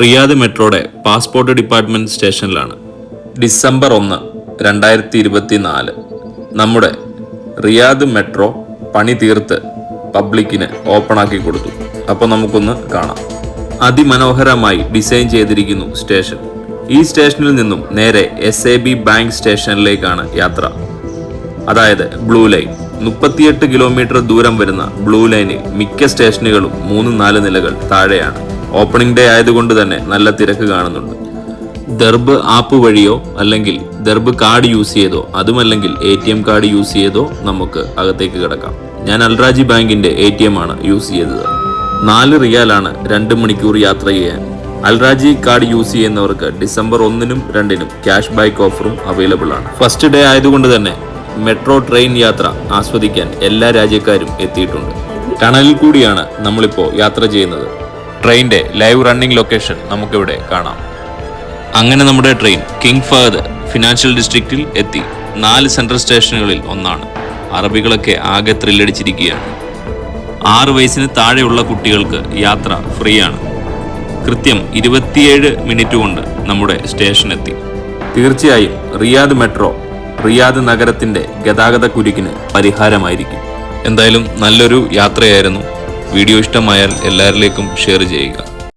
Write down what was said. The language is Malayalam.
റിയാദ് മെട്രോയുടെ പാസ്പോർട്ട് ഡിപ്പാർട്ട്മെന്റ് സ്റ്റേഷനിലാണ്. ഡിസംബർ ഒന്ന് രണ്ടായിരത്തി ഇരുപത്തി നാല് നമ്മുടെ റിയാദ് മെട്രോ പണി തീർത്ത് പബ്ലിക്കിന് ഓപ്പൺ ആക്കി കൊടുത്തു. അപ്പോൾ നമുക്കൊന്ന് കാണാം. അതിമനോഹരമായി ഡിസൈൻ ചെയ്തിരിക്കുന്നു സ്റ്റേഷൻ. ഈ സ്റ്റേഷനിൽ നിന്നും നേരെ എസ് എ ബി ബാങ്ക് സ്റ്റേഷനിലേക്കാണ് യാത്ര. അതായത് ബ്ലൂ ലൈൻ. മുപ്പത്തിയെട്ട് കിലോമീറ്റർ ദൂരം വരുന്ന ബ്ലൂ ലൈനിൽ മിക്ക സ്റ്റേഷനുകളും മൂന്ന് നാല് നിലകൾ താഴെയാണ്. ഓപ്പണിംഗ് ഡേ ആയതുകൊണ്ട് തന്നെ നല്ല തിരക്ക് കാണുന്നുണ്ട്. ദർബ് ആപ്പ് വഴിയോ അല്ലെങ്കിൽ ദർബ് കാർഡ് യൂസ് ചെയ്തോ അതുമല്ലെങ്കിൽ A T M card use ചെയ്തോ നമുക്ക് അകത്തേക്ക് കിടക്കാം. ഞാൻ അൽറാജി ബാങ്കിന്റെ എ ടി എം ആണ് യൂസ് ചെയ്തത്. നാല് റിയാലാണ് രണ്ട് മണിക്കൂർ യാത്ര ചെയ്യാൻ. അൽറാജി കാർഡ് യൂസ് ചെയ്യുന്നവർക്ക് ഡിസംബർ ഒന്നിനും രണ്ടിനും ക്യാഷ് ബാക്ക് ഓഫറും അവൈലബിൾ ആണ്. ഫസ്റ്റ് ഡേ ആയതുകൊണ്ട് തന്നെ മെട്രോ ട്രെയിൻ യാത്ര ആസ്വദിക്കാൻ എല്ലാ രാജ്യക്കാരും എത്തിയിട്ടുണ്ട്. ടണലിൽ കൂടിയാണ് നമ്മളിപ്പോൾ യാത്ര ചെയ്യുന്നത്. ട്രെയിനിന്റെ ലൈവ് റണ്ണിംഗ് ലൊക്കേഷൻ നമുക്കിവിടെ കാണാം. അങ്ങനെ നമ്മുടെ ട്രെയിൻ കിങ് ഫഹദ് ഫിനാൻഷ്യൽ ഡിസ്ട്രിക്റ്റിൽ എത്തി. നാല് സെൻട്രൽ സ്റ്റേഷനുകളിൽ ഒന്നാണ്. അറബികളൊക്കെ ആകെ ത്രില്ലടിച്ചിരിക്കുകയാണ്. ആറ് വയസ്സിന് താഴെയുള്ള കുട്ടികൾക്ക് യാത്ര ഫ്രീ ആണ് കൃത്യം ഇരുപത്തിയേഴ് മിനിറ്റ് കൊണ്ട് നമ്മുടെ സ്റ്റേഷനെത്തി. തീർച്ചയായും റിയാദ് മെട്രോ റിയാദ് നഗരത്തിന്റെ ഗതാഗത കുരുക്കിന് പരിഹാരമായിരിക്കും. എന്തായാലും നല്ലൊരു യാത്രയായിരുന്നു. വീഡിയോ ഇഷ്ടമായാൽ എല്ലാവരിലേക്കും ഷെയർ ചെയ്യുക.